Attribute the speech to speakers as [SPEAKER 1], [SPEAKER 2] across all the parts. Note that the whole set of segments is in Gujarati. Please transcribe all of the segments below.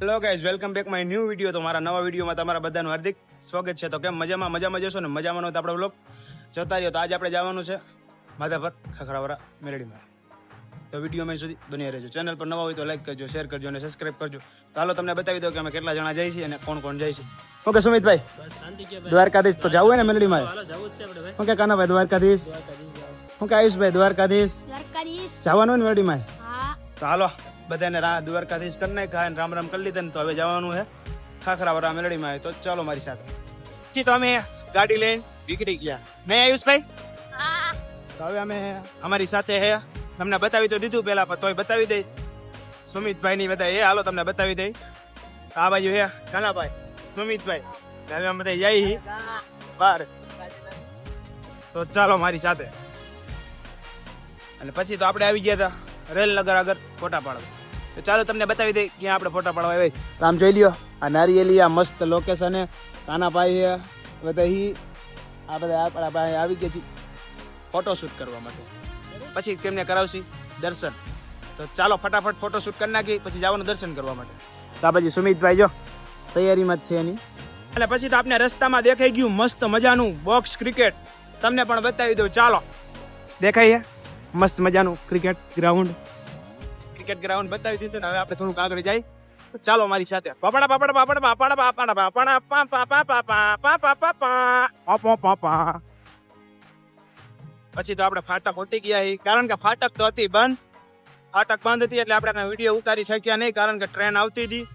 [SPEAKER 1] Hello guys welcome back my new video તો મારા નવા વિડીયોમાં તમારા બધાનું હાર્દિક સ્વાગત છે. તો કેમ મજામાં? મજામાં જશો ને? મજામાં તો આપણે બ્લોગ જતા રહ્યો. તો આજે આપણે જવાનું છે માધાપર ખખરાવરા મેલડીમાં તો વીડિયો મેં સુધી બની રહેજો. ચેનલ પર નવા હોય તો લાઈક કરજો શેર કરજો અને સબસ્ક્રાઇબ કરજો. તો હાલો તમને બતાવી દો કે અમે કેટલા જણા જઈએ છીએ અને કોણ કોણ જાય છે. ઓકે સુમિતભાઈ. દ્વારકાધીશ તો જવું હોય ને મેલડીમાં ઓકે કાનાભાઈ દ્વારકાધીશ. ઓકે આયુષભાઈ દ્વારકાધીશ.
[SPEAKER 2] દ્વારકાધીશ.
[SPEAKER 1] જવાનું હોય ને મેલડીમાં તો હાલો. બધાને રા દ્વારકાધીશ કરી નાખ્યા અને રામ રામ કરી લીધા ને તો હવે જવાનું છે ખાખરાવરા મેલડીમાં. તો ચાલો મારી સાથે. તો અમે ગાડી લઈને નીકળી ગયા. નહીં આયુષભાઈ? તો હવે અમે અમારી સાથે હે. તમને બતાવી તો દીધું પેલા પણ તોય બતાવી દઈ. સુમિતભાઈ ની બધા એ હાલો તમને બતાવી દઈ. આ બાજુ હે કાનાભાઈ સુમિતભાઈ. હવે અમે બધા જઈ બહાર તો ચાલો મારી સાથે. અને પછી તો આપણે આવી ગયા હતા રેલ નગર આગળ ફોટા પાડવા. તો ચાલો તમને બતાવી દઈ ક્યાં આપણે ફોટા પાડવા આવે આમ જોઈ લ્યો, આ નારિયેલી આ મસ્ત લોકેશન હે કાનાભાઈ હે બધા હી આ બધા આપણા પાસે આવી ગયા છે ફોટોશૂટ કરવા માટે. પછી તેમને કરાવશી દર્શન. તો ચાલો ફટાફટ ફોટોશૂટ કરી નાખી પછી જવાનું દર્શન કરવા માટે. તો પછી સુમિતભાઈ જો, તૈયારીમાં જ છે એની. એટલે પછી તો આપને રસ્તામાં દેખાઈ ગયું મસ્ત મજાનું બોક્સ ક્રિકેટ તમને પણ બતાવી દઉં, ચાલો. દેખાય મસ્ત મજાનું ક્રિકેટ ગ્રાઉન્ડ ક્રિકેટ ગ્રાઉન્ડ બતાવી દીધું ને હવે આપણે થોડું આગળ જાય ચાલો મારી સાથે. પાપડા પાપડા પાપડા પાપડા પાપડા પાપડા પાપા પાપા પાપા પાપા પાપા પાપા પછી તો આપણે ફાટક ઉઠી ગયા કારણ કે ફાટક તો હતી બંધ. ફાટક બંધ હતી એટલે આપણે વીડિયો ઉતારી શક્યા નહીં. કારણ કે ટ્રેન આવતી હતી.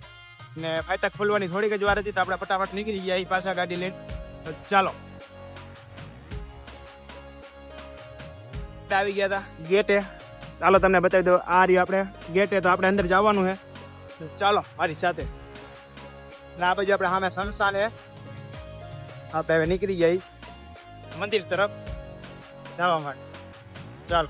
[SPEAKER 1] ને ફાટક ખોલવાની થોડીક જ વાર હતી તો આપણે ફટાફટ નીકળી ગયા પાછા ગાડી લઈને. તો ચાલો. આવી ગયા હતા ગેટે. ચાલો તમને બતાવી દો આ રહ્યું આપણે ગેટે તો આપણે અંદર જવાનું છે. ચાલો, મારી સાથે. આ બાજુ આપણે સામે શમશાન છે. આપણે હવે નીકળી જઈ મંદિર તરફ જવા માટે. ચાલો.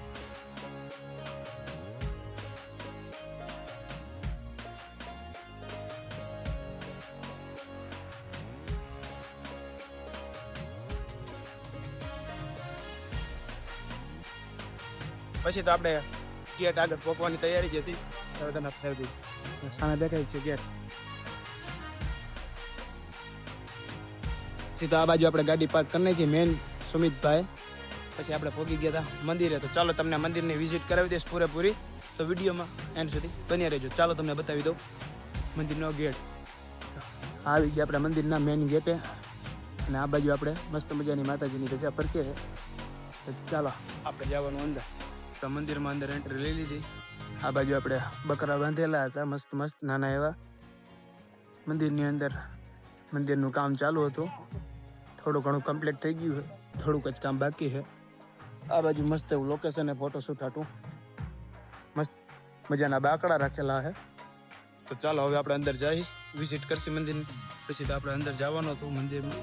[SPEAKER 1] પછી તો આપણે ગેટ આગળ પહોંચવાની તૈયારી જ હતી. હવે તમે ફેરવી સામે દેખાય છે ગેટ સીધો આ બાજુ આપણે ગાડી પાર્ક કરી નાખી મેન સુમિતભાઈ. પછી આપણે પહોંચી ગયા હતા મંદિરે. તો ચાલો તમને મંદિરની વિઝિટ કરાવી દઈશ પૂરેપૂરી. તો વિડીયોમાં એન્ડ સુધી બન્યા રહેજો. ચાલો તમને બતાવી દઉં મંદિરનો ગેટ. આવી ગયા આપણે મંદિરના મેન ગેટે અને આ બાજુ આપણે મસ્ત મજાની માતાજીની રજા ફરકીએ ચાલો આપણે જવાનું અંદર. તો મંદિરમાં અંદર એન્ટ્રી લઈ લીધી. આ બાજુ આપણે બકરા બાંધેલા હતા, મસ્ત મસ્ત નાના એવા. મંદિરની અંદર મંદિરનું કામ ચાલુ હતું. થોડું ઘણું કમ્પ્લીટ થઈ ગયું છે. થોડુંક જ કામ બાકી છે. આ બાજુ મસ્ત એવું લોકેશન ફોટો ફોટોશૂટ હતું. મસ્ત મજાના બાકડા રાખેલા છે. તો ચાલો હવે આપણે અંદર જઈ વિઝિટ કરશી મંદિર પછી તો આપણે અંદર જવાનું હતું, મંદિરમાં.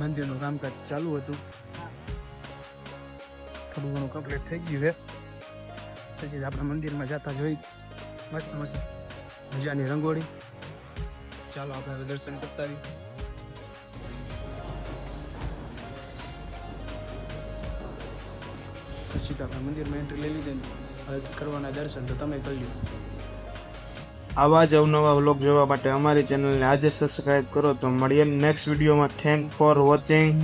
[SPEAKER 1] મંદિરનું કામકાજ ચાલુ હતું. થોડું ઘણું કમ્પ્લીટ થઈ ગયું છે. પછી આપણે મંદિરમાં જતા જોઈ. મસ્ત મસ્ત મજાની રંગોળી. ચાલો આપણે હવે દર્શન કરતા આવીએ પછી તો આપણે મંદિરમાં એન્ટ્રી લઈ લીધી ને હવે કરવાના દર્શન તો તમે કરી લો
[SPEAKER 3] આવા જ અવનવા વ્લોગ જોવા માટે અમારી ચેનલને આજે સબસ્ક્રાઇબ કરો તો મળીએ નેક્સ્ટ વિડીયોમાં થેન્ક ફોર વોચિંગ